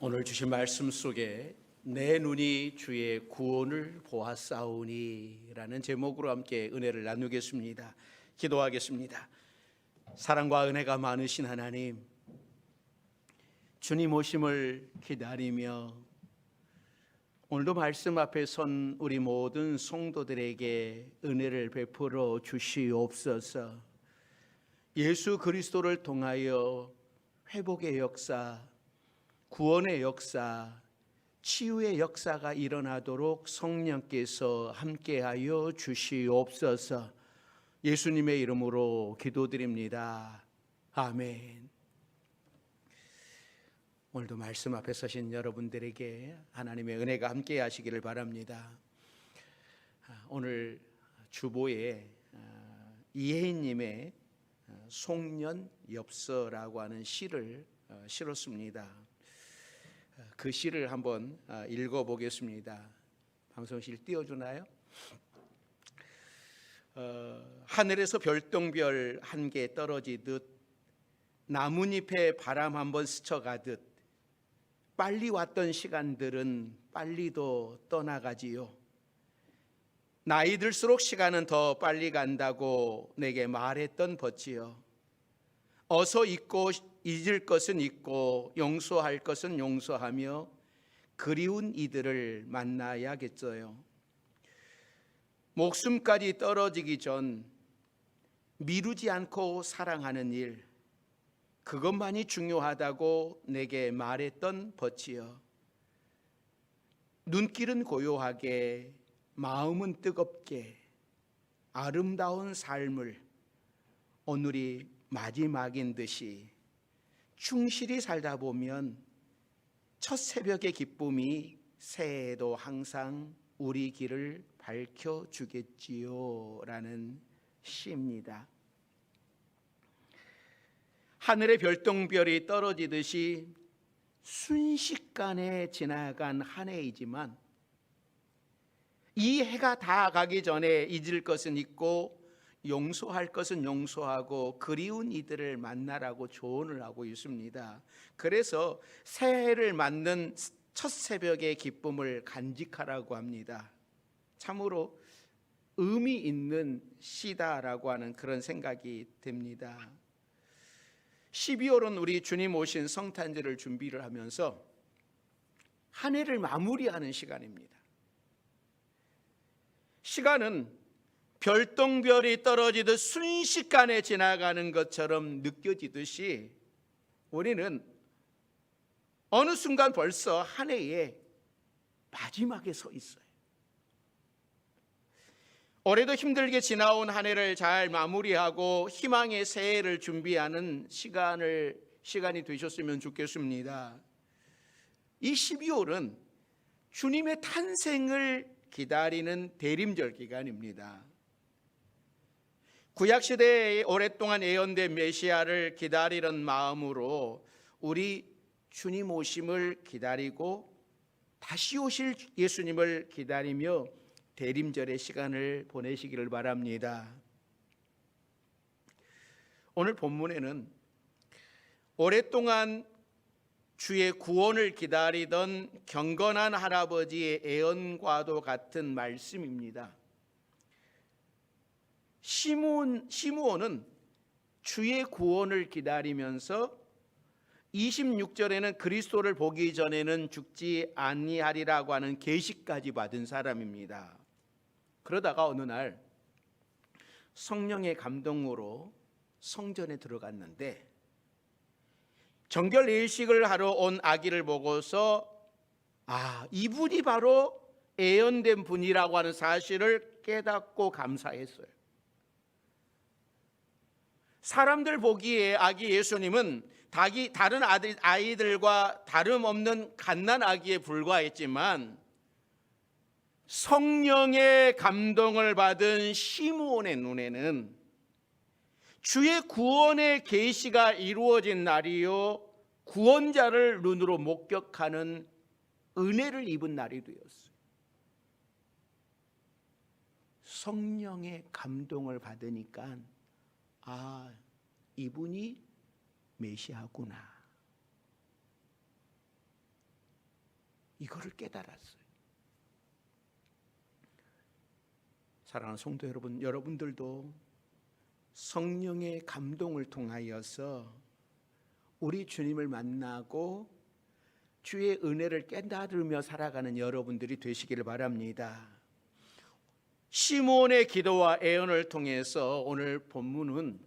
오늘 주신 말씀 속에 내 눈이 주의 구원을 보았사오니라는 제목으로 함께 은혜를 나누겠습니다. 기도하겠습니다. 사랑과 은혜가 많으신 하나님, 주님 오심을 기다리며 오늘도 말씀 앞에 선 우리 모든 성도들에게 은혜를 베풀어 주시옵소서. 예수 그리스도를 통하여 회복의 역사, 구원의 역사, 치유의 역사가 일어나도록 성령께서 함께하여 주시옵소서. 예수님의 이름으로 기도드립니다. 아멘. 오늘도 말씀 앞에 서신 여러분들에게 하나님의 은혜가 함께 하시기를 바랍니다. 아, 오늘 주보에 아, 이혜인님의 아, 송년 엽서라고 하는 시를 어, 실었습니다. 그 시를 한번 읽어 보겠습니다. 방송실 띄워 주나요? 어, 하늘에서 별똥별 한 개 떨어지듯 나뭇잎에 바람 한 번 스쳐가듯 빨리 왔던 시간들은 빨리도 떠나가지요. 나이 들수록 시간은 더 빨리 간다고 내게 말했던 버지요. 어서 잊고 잊을 것은 잊고 용서할 것은 용서하며 그리운 이들을 만나야겠어요. 목숨까지 떨어지기 전 미루지 않고 사랑하는 일, 그것만이 중요하다고 내게 말했던 버치여. 눈길은 고요하게, 마음은 뜨겁게, 아름다운 삶을 오늘이 마지막인 듯이 충실히 살다 보면 첫 새벽의 기쁨이 새해에도 항상 우리 길을 밝혀 주겠지요. 라는 시입니다. 하늘의 별똥별이 떨어지듯이 순식간에 지나간 한 해이지만 이 해가 다 가기 전에 잊을 것은 잊고 용서할 것은 용서하고 그리운 이들을 만나라고 조언을 하고 있습니다. 그래서 새해를 맞는 첫 새벽의 기쁨을 간직하라고 합니다. 참으로 의미 있는 시다라고 하는 그런 생각이 듭니다. 12월은 우리 주님 오신 성탄절을 준비를 하면서 한 해를 마무리하는 시간입니다. 시간은 별똥별이 떨어지듯 순식간에 지나가는 것처럼 느껴지듯이 우리는 어느 순간 벌써 한 해의 마지막에 서 있어요. 올해도 힘들게 지나온 한 해를 잘 마무리하고 희망의 새해를 준비하는 시간을 시간이 되셨으면 좋겠습니다. 이 12월은 주님의 탄생을 기다리는 대림절 기간입니다. 구약 시대에 오랫동안 예언된 메시아를 기다리는 마음으로 우리 주님 오심을 기다리고 다시 오실 예수님을 기다리며 대림절의 시간을 보내시기를 바랍니다. 오늘 본문에는 오랫동안 주의 구원을 기다리던 경건한 할아버지의 애언과도 같은 말씀입니다. 시므온 시므온은 주의 구원을 기다리면서 26절에는 그리스도를 보기 전에는 죽지 아니하리라고 하는 계시까지 받은 사람입니다. 그러다가 어느 날 성령의 감동으로 성전에 들어갔는데 정결 예식을 하러 온 아기를 보고서 아, 이분이 바로 애연된 분이라고 하는 사실을 깨닫고 감사했어요. 사람들 보기에 아기 예수님은 다른 아들, 아이들과 다름없는 갓난 아기에 불과했지만 성령의 감동을 받은 시므온의 눈에는 주의 구원의 계시가 이루어진 날이요 구원자를 눈으로 목격하는 은혜를 입은 날이 되었어요. 성령의 감동을 받으니까 아, 이분이 메시아구나. 이거를 깨달았어요. 사랑하는 성도 여러분, 여러분들도 성령의 감동을 통하여서 우리 주님을 만나고 주의 은혜를 깨달으며 살아가는 여러분들이 되시기를 바랍니다. 시몬의 기도와 애언을 통해서 오늘 본문은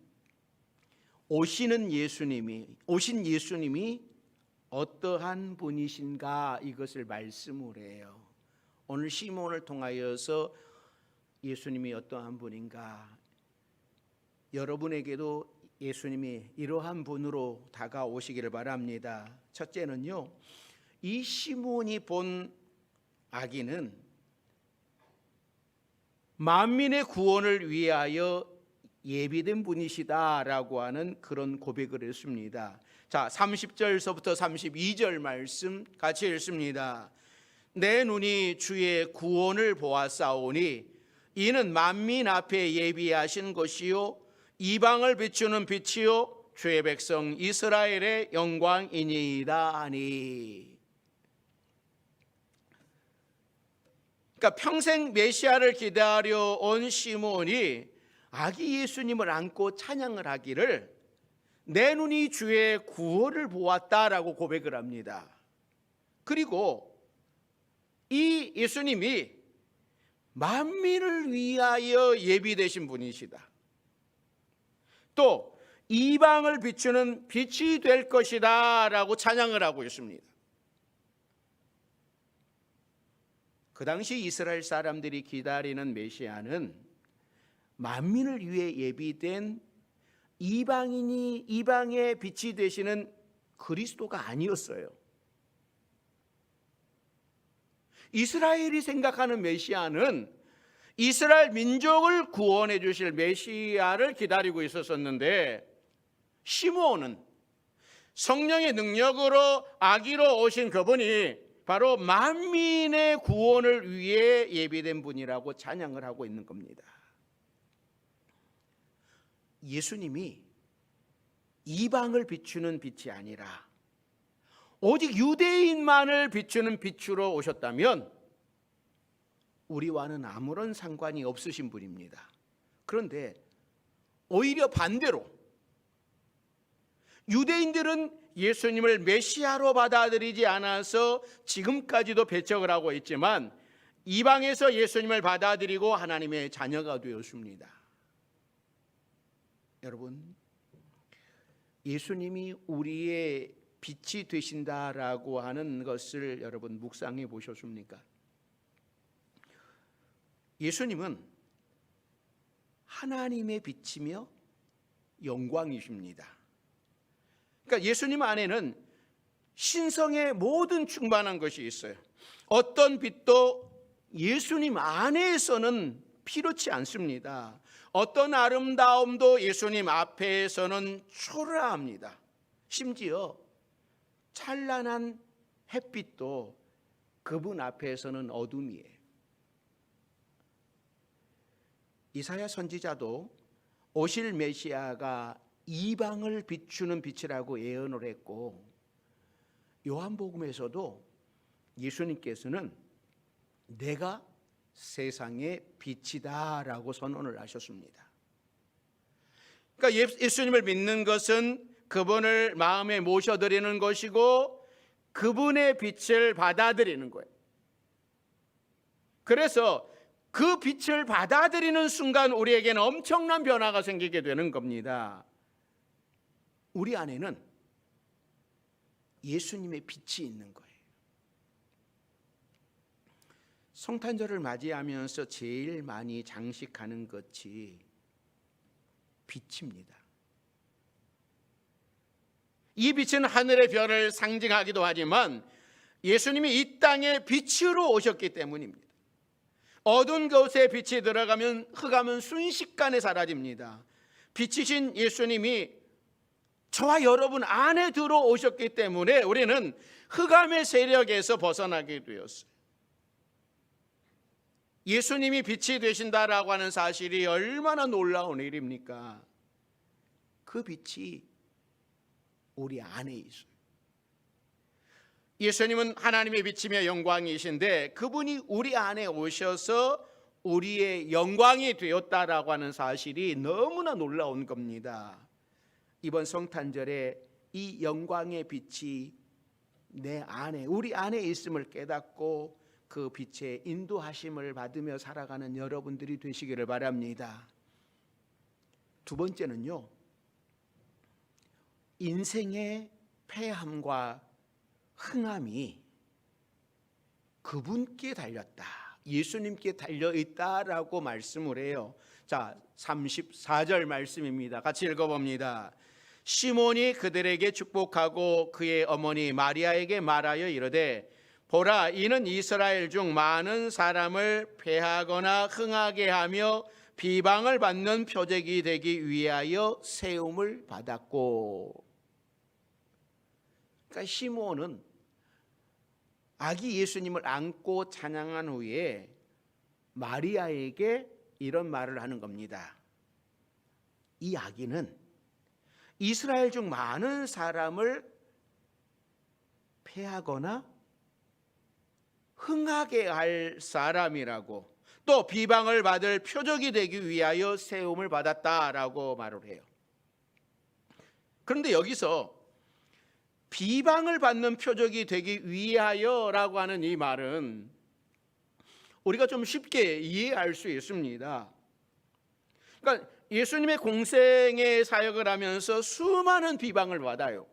오시는 예수님이 오신 예수님이 어떠한 분이신가 이것을 말씀을 해요. 오늘 시몬을 통하여서 예수님이 어떠한 분인가 여러분에게도 예수님이 이러한 분으로 다가오시기를 바랍니다. 첫째는요. 이 시몬이 본 아기는 만민의 구원을 위하여 예비된 분이시다라고 하는 그런 고백을 했습니다. 자, 30절서부터 32절 말씀 같이 읽습니다. 내 눈이 주의 구원을 보았사오니 이는 만민 앞에 예비하신 것이요 이방을 비추는 빛이요 주의 백성 이스라엘의 영광이니이다 하니 그러니까 평생 메시아를 기다려 온 시몬이 아기 예수님을 안고 찬양을 하기를 내 눈이 주의 구원을 보았다라고 고백을 합니다. 그리고 이 예수님이 만민을 위하여 예비되신 분이시다. 또 이방을 비추는 빛이 될 것이다라고 찬양을 하고 있습니다. 그 당시 이스라엘 사람들이 기다리는 메시아는 만민을 위해 예비된 이방인이 이방의 빛이 되시는 그리스도가 아니었어요. 이스라엘이 생각하는 메시아는 이스라엘 민족을 구원해 주실 메시아를 기다리고 있었었는데 시므온은 성령의 능력으로 아기로 오신 그분이 바로 만민의 구원을 위해 예비된 분이라고 찬양을 하고 있는 겁니다. 예수님이 이방을 비추는 빛이 아니라 오직 유대인만을 비추는 빛으로 오셨다면 우리와는 아무런 상관이 없으신 분입니다. 그런데 오히려 반대로 유대인들은 예수님을 메시아로 받아들이지 않아서 지금까지도 배척을 하고 있지만 이방에서 예수님을 받아들이고 하나님의 자녀가 되었습니다. 여러분, 예수님이 우리의 빛이 되신다라고 하는 것을 여러분 묵상해 보셨습니까? 예수님은 하나님의 빛이며 영광이십니다. 그러니까 예수님 안에는 신성의 모든 충만한 것이 있어요. 어떤 빛도 예수님 안에서는 필요치 않습니다. 어떤 아름다움도 예수님 앞에서는 초라합니다. 심지어 찬란한 햇빛도 그분 앞에서는 어둠이에요. 이사야 선지자도 오실 메시아가 이방을 비추는 빛이라고 예언을 했고 요한복음에서도 예수님께서는 내가 세상의 빛이다라고 선언을 하셨습니다. 그러니까 예수님을 믿는 것은 그분을 마음에 모셔드리는 것이고 그분의 빛을 받아들이는 거예요. 그래서 그 빛을 받아들이는 순간 우리에게는 엄청난 변화가 생기게 되는 겁니다. 우리 안에는 예수님의 빛이 있는 거예요. 성탄절을 맞이하면서 제일 많이 장식하는 것이 빛입니다. 이 빛은 하늘의 별을 상징하기도 하지만 예수님이 이 땅에 빛으로 오셨기 때문입니다. 어두운 곳에 빛이 들어가면 흑암은 순식간에 사라집니다. 빛이신 예수님이 저와 여러분 안에 들어오셨기 때문에 우리는 흑암의 세력에서 벗어나게 되었어요. 예수님이 빛이 되신다라고 하는 사실이 얼마나 놀라운 일입니까? 그 빛이 우리 안에 있어요. 예수님은 하나님의 빛이며 영광이신데 그분이 우리 안에 오셔서 우리의 영광이 되었다라고 하는 사실이 너무나 놀라운 겁니다. 이번 성탄절에 이 영광의 빛이 내 안에 우리 안에 있음을 깨닫고 그 빛의 인도하심을 받으며 살아가는 여러분들이 되시기를 바랍니다. 두 번째는요. 인생의 패함과 흥함이 그분께 달렸다. 예수님께 달려 있다라고 말씀을 해요. 자, 34절 말씀입니다. 같이 읽어 봅니다. 시몬이 그들에게 축복하고 그의 어머니 마리아에게 말하여 이르되 보라 이는 이스라엘 중 많은 사람을 패하거나 흥하게 하며 비방을 받는 표적이 되기 위하여 세움을 받았고 그러니까 시몬은 아기 예수님을 안고 찬양한 후에 마리아에게 이런 말을 하는 겁니다. 이 아기는 이스라엘 중 많은 사람을 패하거나 흥하게 할 사람이라고 또 비방을 받을 표적이 되기 위하여 세움을 받았다라고 말을 해요. 그런데 여기서 비방을 받는 표적이 되기 위하여라고 하는 이 말은 우리가 좀 쉽게 이해할 수 있습니다. 그러니까 예수님의 공생의 사역을 하면서 수많은 비방을 받아요.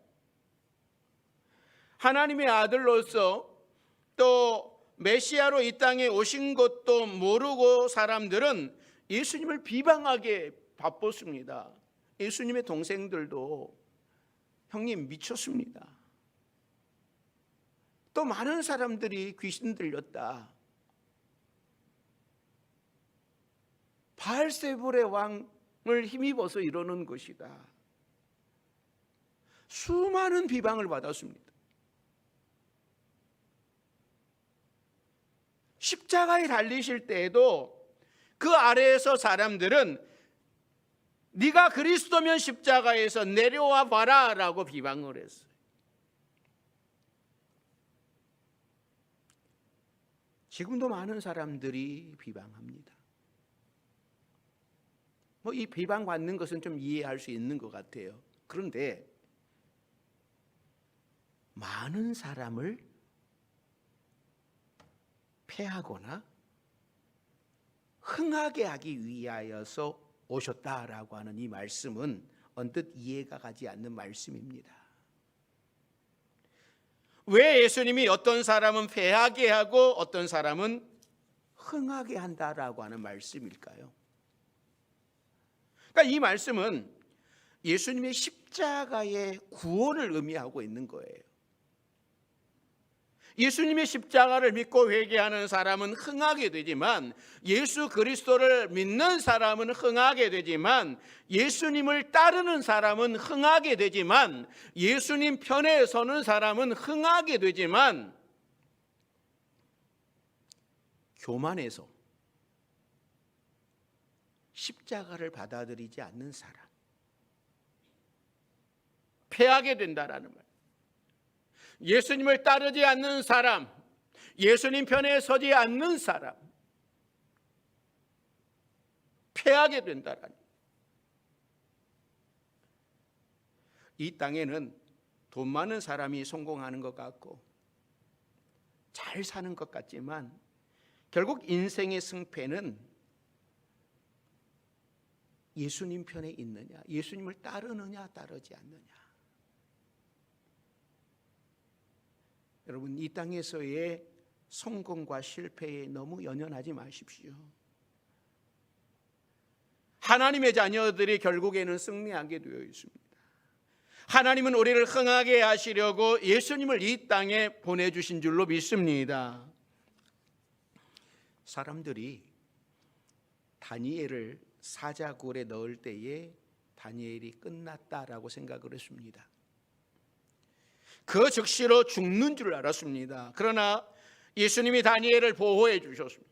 하나님의 아들로서 또 메시아로 이 땅에 오신 것도 모르고 사람들은 예수님을 비방하게 바빴습니다. 예수님의 동생들도 형님 미쳤습니다. 또 많은 사람들이 귀신 들렸다. 바알세불의 왕을 힘입어서 이러는 것이다. 수많은 비방을 받았습니다. 십자가에 달리실 때에도 그 아래에서 사람들은 네가 그리스도면 십자가에서 내려와 봐라라고 비방을 했어요. 지금도 많은 사람들이 비방합니다. 뭐이 비방받는 것은 좀 이해할 수 있는 것 같아요. 그런데 많은 사람을 패하거나 흥하게 하기 위하여서 오셨다라고 하는 이 말씀은 언뜻 이해가 가지 않는 말씀입니다. 왜 예수님이 어떤 사람은 패하게 하고 어떤 사람은 흥하게 한다라고 하는 말씀일까요? 그러니까 이 말씀은 예수님의 십자가의 구원을 의미하고 있는 거예요. 예수님의 십자가를 믿고 회개하는 사람은 흥하게 되지만 예수 그리스도를 믿는 사람은 흥하게 되지만 예수님을 따르는 사람은 흥하게 되지만 예수님 편에 서는 사람은 흥하게 되지만 교만해서 십자가를 받아들이지 않는 사람 패하게 된다라는 말. 예수님을 따르지 않는 사람, 예수님 편에 서지 않는 사람, 패하게 된다라니. 이 땅에는 돈 많은 사람이 성공하는 것 같고 잘 사는 것 같지만 결국 인생의 승패는 예수님 편에 있느냐, 예수님을 따르느냐, 따르지 않느냐. 여러분 이 땅에서의 성공과 실패에 너무 연연하지 마십시오. 하나님의 자녀들이 결국에는 승리하게 되어 있습니다. 하나님은 우리를 흥하게 하시려고 예수님을 이 땅에 보내주신 줄로 믿습니다. 사람들이 다니엘을 사자굴에 넣을 때에 다니엘이 끝났다라고 생각을 했습니다. 그 즉시로 죽는 줄 알았습니다. 그러나 예수님이 다니엘을 보호해 주셨습니다.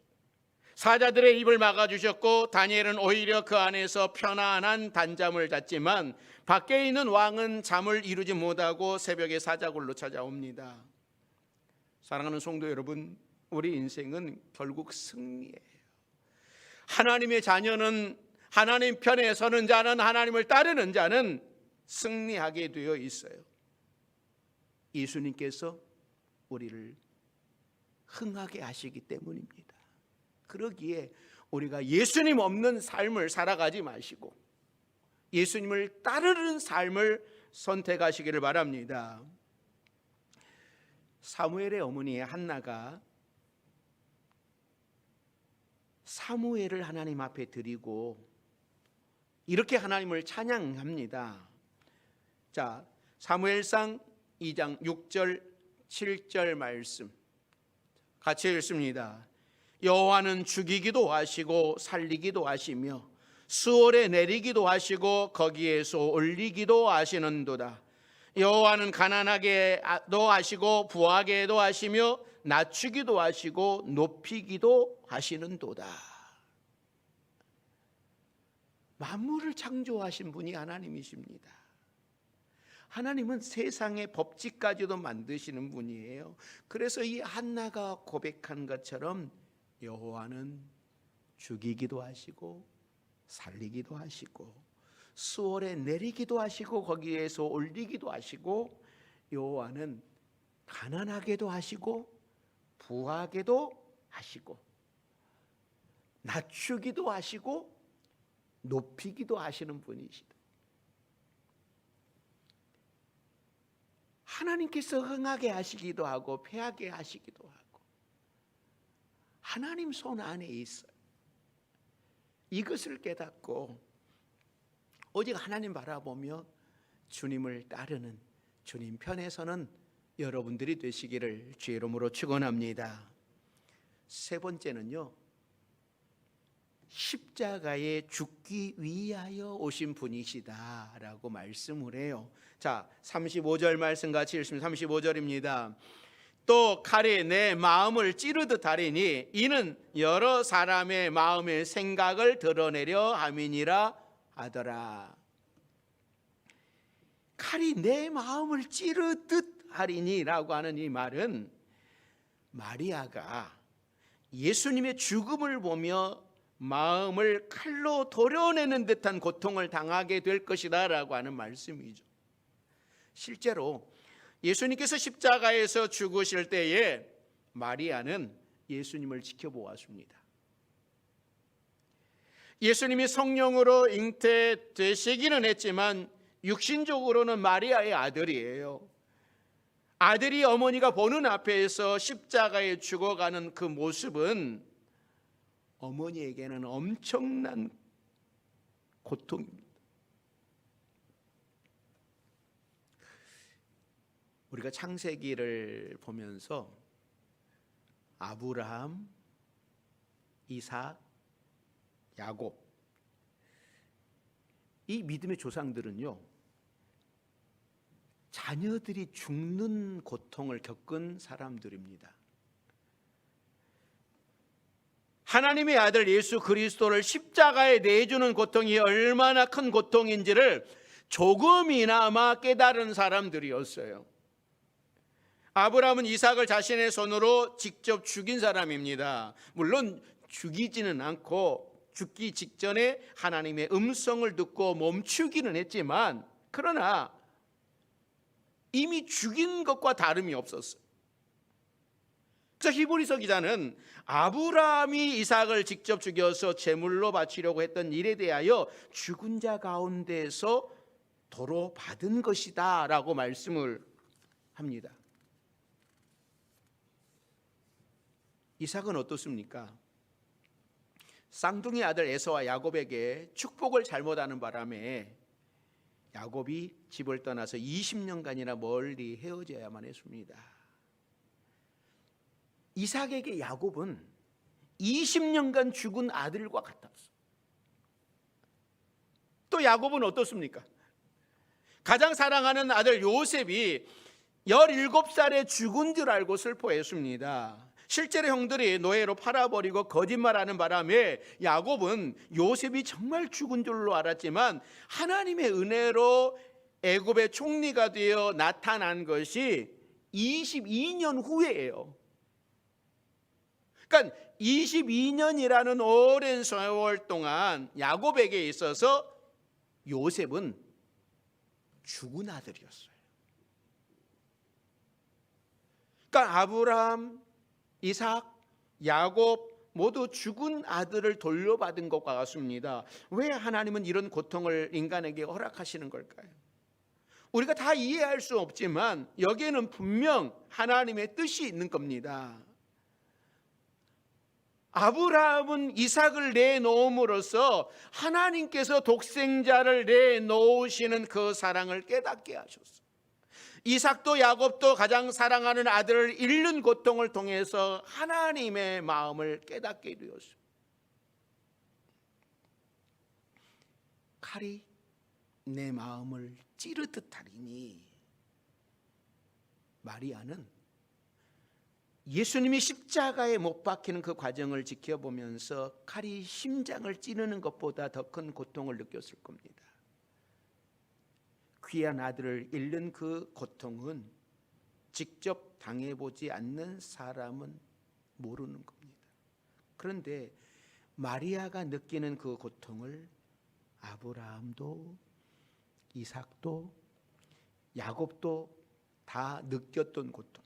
사자들의 입을 막아 주셨고 다니엘은 오히려 그 안에서 편안한 단잠을 잤지만 밖에 있는 왕은 잠을 이루지 못하고 새벽에 사자굴로 찾아옵니다. 사랑하는 성도 여러분, 우리 인생은 결국 승리예요. 하나님의 자녀는 하나님 편에 서는 자는 하나님을 따르는 자는 승리하게 되어 있어요. 예수님께서 우리를 흥하게 하시기 때문입니다. 그러기에 우리가 예수님 없는 삶을 살아가지 마시고 예수님을 따르는 삶을 선택하시기를 바랍니다. 사무엘의 어머니 한나가 사무엘을 하나님 앞에 드리고 이렇게 하나님을 찬양합니다. 자, 사무엘상 2장 6절 7절 말씀 같이 읽습니다. 여호와는 죽이기도 하시고 살리기도 하시며 수월에 내리기도 하시고 거기에서 올리기도 하시는도다. 여호와는 가난하게도 하시고 부하게도 하시며 낮추기도 하시고 높이기도 하시는도다. 만물을 창조하신 분이 하나님이십니다. 하나님은 세상의 법칙까지도 만드시는 분이에요. 그래서 이 한나가 고백한 것처럼 여호와는 죽이기도 하시고 살리기도 하시고 수월에 내리기도 하시고 거기에서 올리기도 하시고 여호와는 가난하게도 하시고 부하게도 하시고 낮추기도 하시고 높이기도 하시는 분이시다. 하나님께서 흥하게 하시기도 하고 패하게 하시기도 하고 하나님 손 안에 있어요. 이것을 깨닫고 오직 하나님 바라보며 주님을 따르는 주님 편에서는 여러분들이 되시기를 주의 이름으로 축원합니다. 세 번째는요. 십자가에 죽기 위하여 오신 분이시다라고 말씀을 해요. 자, 35절 말씀 같이 읽으면 35절입니다. 또 칼이 내 마음을 찌르듯 하리니 이는 여러 사람의 마음의 생각을 드러내려 함이니라 하더라. 칼이 내 마음을 찌르듯 하리니라고 하는 이 말은 마리아가 예수님의 죽음을 보며 마음을 칼로 도려내는 듯한 고통을 당하게 될 것이다 라고 하는 말씀이죠. 실제로 예수님께서 십자가에서 죽으실 때에 마리아는 예수님을 지켜보았습니다. 예수님이 성령으로 잉태되시기는 했지만 육신적으로는 마리아의 아들이에요. 아들이 어머니가 보는 앞에서 십자가에 죽어가는 그 모습은 어머니에게는 엄청난 고통입니다. 우리가 창세기를 보면서 아브라함, 이삭, 야곱 이 믿음의 조상들은요 자녀들이 죽는 고통을 겪은 사람들입니다. 하나님의 아들 예수 그리스도를 십자가에 내주는 고통이 얼마나 큰 고통인지를 조금이나마 깨달은 사람들이었어요. 아브라함은 이삭을 자신의 손으로 직접 죽인 사람입니다. 물론 죽이지는 않고 죽기 직전에 하나님의 음성을 듣고 멈추기는 했지만 그러나 이미 죽인 것과 다름이 없었어요. 그래서 히브리서 기자는 아브라함이 이삭을 직접 죽여서 제물로 바치려고 했던 일에 대하여 죽은 자 가운데서 도로 받은 것이다라고 말씀을 합니다. 이삭은 어떻습니까? 쌍둥이 아들 에서와 야곱에게 축복을 잘못하는 바람에 야곱이 집을 떠나서 20년간이나 멀리 헤어져야만 했습니다. 이삭에게 야곱은 20년간 죽은 아들과 같았어. 또 야곱은 어떻습니까? 가장 사랑하는 아들 요셉이 17살에 죽은 줄 알고 슬퍼했습니다. 실제로 형들이 노예로 팔아버리고 거짓말하는 바람에 야곱은 요셉이 정말 죽은 줄로 알았지만 하나님의 은혜로 애굽의 총리가 되어 나타난 것이 22년 후에예요. 그러니까 22년이라는 오랜 세월 동안 야곱에게 있어서 요셉은 죽은 아들이었어요. 그러니까 아브라함, 이삭, 야곱 모두 죽은 아들을 돌려받은 것과 같습니다. 왜 하나님은 이런 고통을 인간에게 허락하시는 걸까요? 우리가 다 이해할 수 없지만 여기에는 분명 하나님의 뜻이 있는 겁니다. 아브라함은 이삭을 내놓음으로써 하나님께서 독생자를 내놓으시는 그 사랑을 깨닫게 하셨어요. 이삭도 야곱도 가장 사랑하는 아들을 잃는 고통을 통해서 하나님의 마음을 깨닫게 되었어요. 칼이 내 마음을 찌르듯 하리니 마리아는 예수님이 십자가에 못 박히는 그 과정을 지켜보면서 칼이 심장을 찌르는 것보다 더 큰 고통을 느꼈을 겁니다. 귀한 아들을 잃는 그 고통은 직접 당해보지 않는 사람은 모르는 겁니다. 그런데 마리아가 느끼는 그 고통을 아브라함도 이삭도 야곱도 다 느꼈던 고통.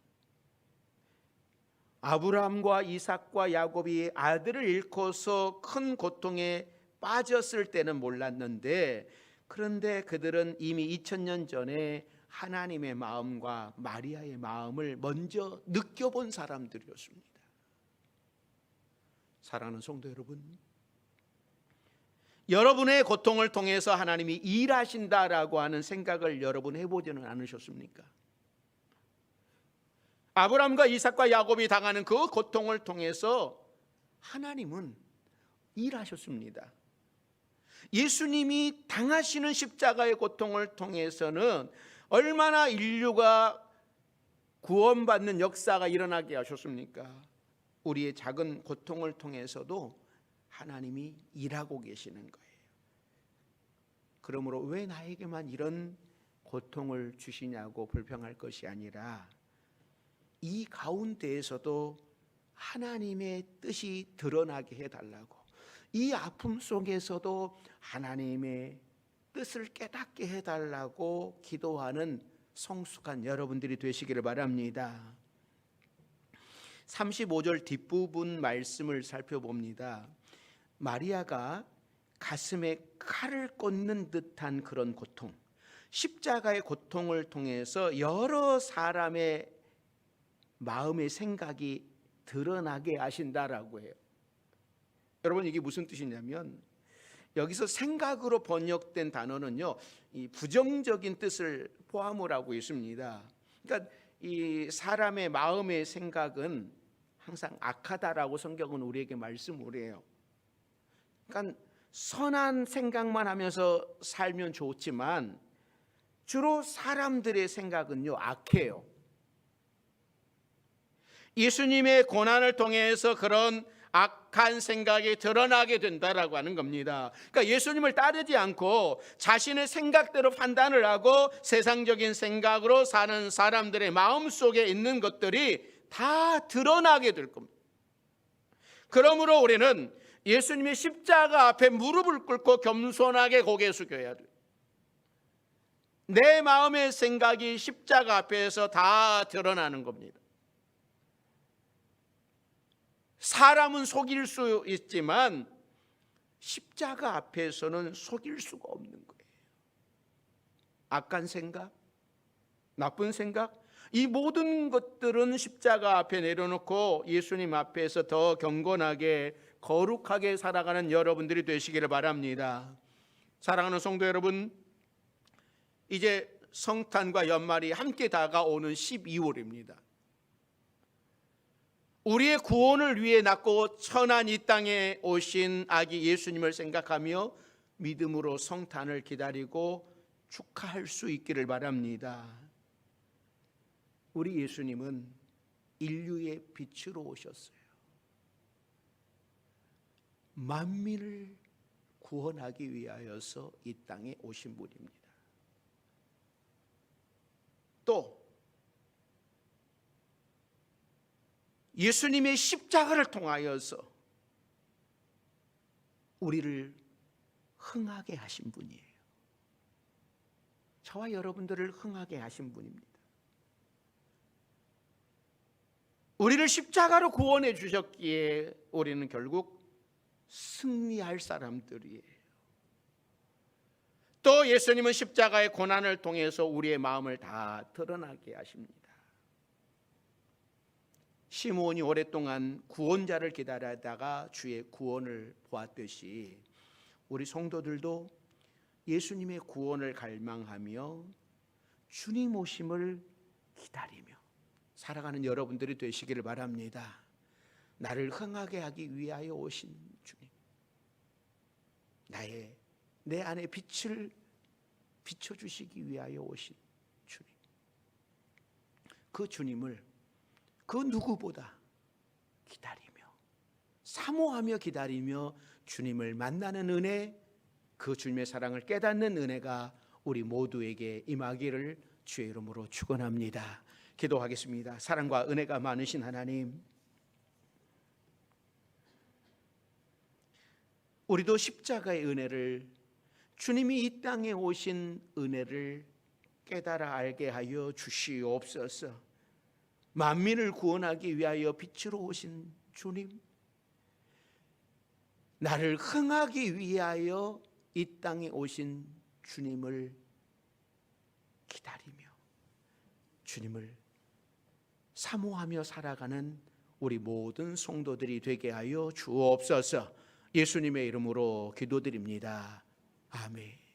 아브라함과 이삭과 야곱이 아들을 잃고서 큰 고통에 빠졌을 때는 몰랐는데 그런데 그들은 이미 2000년 전에 하나님의 마음과 마리아의 마음을 먼저 느껴본 사람들이었습니다. 사랑하는 성도 여러분, 여러분의 고통을 통해서 하나님이 일하신다라고 하는 생각을 여러분 해보지는 않으셨습니까? 아브라함과 이삭과 야곱이 당하는 그 고통을 통해서 하나님은 일하셨습니다. 예수님이 당하시는 십자가의 고통을 통해서는 얼마나 인류가 구원받는 역사가 일어나게 하셨습니까? 우리의 작은 고통을 통해서도 하나님이 일하고 계시는 거예요. 그러므로 왜 나에게만 이런 고통을 주시냐고 불평할 것이 아니라 이 가운데에서도 하나님의 뜻이 드러나게 해달라고 이 아픔 속에서도 하나님의 뜻을 깨닫게 해달라고 기도하는 성숙한 여러분들이 되시기를 바랍니다. 35절 뒷부분 말씀을 살펴봅니다. 마리아가 가슴에 칼을 꽂는 듯한 그런 고통, 십자가의 고통을 통해서 여러 사람의 마음의 생각이 드러나게 하신다라고 해요. 여러분 이게 무슨 뜻이냐면 여기서 생각으로 번역된 단어는요, 이 부정적인 뜻을 포함을 하고 있습니다. 그러니까 이 사람의 마음의 생각은 항상 악하다라고 성경은 우리에게 말씀을 해요. 그러니까 선한 생각만 하면서 살면 좋지만 주로 사람들의 생각은요 악해요. 예수님의 고난을 통해서 그런 악한 생각이 드러나게 된다라고 하는 겁니다. 그러니까 예수님을 따르지 않고 자신의 생각대로 판단을 하고 세상적인 생각으로 사는 사람들의 마음 속에 있는 것들이 다 드러나게 될 겁니다. 그러므로 우리는 예수님의 십자가 앞에 무릎을 꿇고 겸손하게 고개 숙여야 돼요. 내 마음의 생각이 십자가 앞에서 다 드러나는 겁니다. 사람은 속일 수 있지만 십자가 앞에서는 속일 수가 없는 거예요. 악한 생각, 나쁜 생각, 이 모든 것들은 십자가 앞에 내려놓고 예수님 앞에서 더 경건하게 거룩하게 살아가는 여러분들이 되시기를 바랍니다. 사랑하는 성도 여러분, 이제 성탄과 연말이 함께 다가오는 12월입니다. 우리의 구원을 위해 낳고 천한 이 땅에 오신 아기 예수님을 생각하며 믿음으로 성탄을 기다리고 축하할 수 있기를 바랍니다. 우리 예수님은 인류의 빛으로 오셨어요. 만민을 구원하기 위하여서 이 땅에 오신 분입니다. 또 예수님의 십자가를 통하여서 우리를 흥하게 하신 분이에요. 저와 여러분들을 흥하게 하신 분입니다. 우리를 십자가로 구원해 주셨기에 우리는 결국 승리할 사람들이에요. 또 예수님은 십자가의 고난을 통해서 우리의 마음을 다 드러나게 하십니다. 시므온이 오랫동안 구원자를 기다리다가 주의 구원을 보았듯이 우리 성도들도 예수님의 구원을 갈망하며 주님 오심을 기다리며 살아가는 여러분들이 되시기를 바랍니다. 나를 흥하게 하기 위하여 오신 주님. 나의 내 안에 빛을 비춰 주시기 위하여 오신 주님. 그 주님을 그 누구보다 기다리며 사모하며 기다리며 주님을 만나는 은혜 그 주님의 사랑을 깨닫는 은혜가 우리 모두에게 임하기를 주의 이름으로 축원합니다. 기도하겠습니다. 사랑과 은혜가 많으신 하나님 우리도 십자가의 은혜를 주님이 이 땅에 오신 은혜를 깨달아 알게 하여 주시옵소서. 만민을 구원하기 위하여 빛으로 오신 주님, 나를 흥하기 위하여 이 땅에 오신 주님을 기다리며 주님을 사모하며 살아가는 우리 모든 성도들이 되게 하여 주옵소서. 예수님의 이름으로 기도드립니다. 아멘.